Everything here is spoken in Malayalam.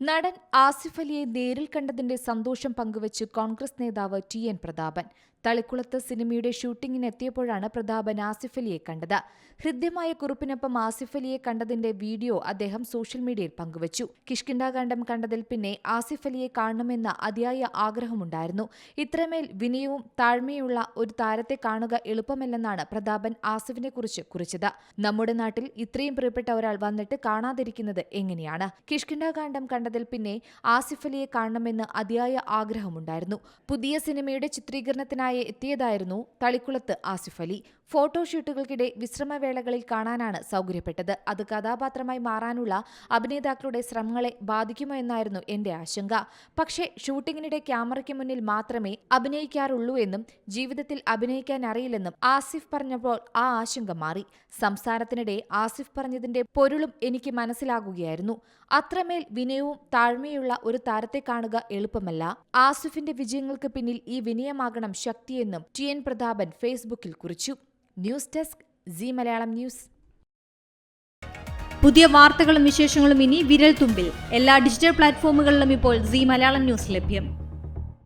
നടൻ ആസിഫ് അലിയെ നേരിൽ കണ്ടതിന്റെ സന്തോഷം പങ്കുവച്ച് കോൺഗ്രസ് നേതാവ് ടി എൻ പ്രതാപൻ. തളിക്കുളത്ത് സിനിമയുടെ ഷൂട്ടിങ്ങിനെത്തിയപ്പോഴാണ് പ്രതാപൻ ആസിഫ് അലിയെ കണ്ടത്. ഹൃദ്യമായ കുറിപ്പിനൊപ്പം ആസിഫ് അലിയെ കണ്ടതിന്റെ വീഡിയോ അദ്ദേഹം സോഷ്യൽ മീഡിയയിൽ പങ്കുവച്ചു. കിഷ്കിണ്ടാകാന്ഡം കണ്ടതിൽ പിന്നെ ആസിഫ് അലിയെ കാണണമെന്ന അതിയായ ആഗ്രഹമുണ്ടായിരുന്നു. ഇത്രമേൽ വിനയവും താഴ്മയുള്ള ഒരു താരത്തെ കാണുക എളുപ്പമല്ലെന്നാണ് പ്രതാപൻ ആസിഫിനെ കുറിച്ച് കുറിച്ചത്. നമ്മുടെ നാട്ടിൽ ഇത്രയും പ്രിയപ്പെട്ട ഒരാൾ വന്നിട്ട് കാണാതിരിക്കുന്നത് എങ്ങനെയാണ്? കിഷ്കിണ്ടാകാന്ഡം കണ്ടതിൽ പിന്നെ ആസിഫ് അലിയെ കാണണമെന്ന് അതിയായ ആഗ്രഹമുണ്ടായിരുന്നു. പുതിയ സിനിമയുടെ ചിത്രീകരണത്തിനായി എത്തിയതായിരുന്നു തളിക്കുളത്ത് ആസിഫ് അലി. ഫോട്ടോഷൂട്ടുകൾക്കിടെ വിശ്രമവേളകളിൽ കാണാനാണ് സൗകര്യപ്പെട്ടത്. അത് കഥാപാത്രമായി മാറാനുള്ള അഭിനേതാക്കളുടെ ശ്രമങ്ങളെ ബാധിക്കുമോ എന്നായിരുന്നു എന്റെ ആശങ്ക. പക്ഷേ ഷൂട്ടിങ്ങിനിടെ ക്യാമറയ്ക്ക് മുന്നിൽ മാത്രമേ അഭിനയിക്കാറുള്ളൂ എന്നും ജീവിതത്തിൽ അഭിനയിക്കാൻ അറിയില്ലെന്നും ആസിഫ് പറഞ്ഞപ്പോൾ ആ ആശങ്ക മാറി. സംസാരത്തിനിടെ ആസിഫ് പറഞ്ഞതിന്റെ പൊരുളും എനിക്ക് മനസ്സിലാകുകയായിരുന്നു. അത്രമേൽ വിനയവും താഴ്മയുള്ള ഒരു താരത്തെ കാണുക എളുപ്പമല്ല. ആസിഫിന്റെ വിജയങ്ങൾക്ക് പിന്നിൽ ഈ വിനയമാകണം ശക്തിയെന്നും ടി എൻ പ്രതാപൻ ഫേസ്ബുക്കിൽ കുറിച്ചു. News desk C Malayalam news. പുതിയ വാർത്തകളും വിശേഷങ്ങളും ഇനി വിരൽ തുമ്പിൽ എല്ലാ ഡിജിറ്റൽ പ്ലാറ്റ്ഫോമുകളിലും ഇപ്പോൾ സി മലയാളം ന്യൂസ് ലഭ്യം.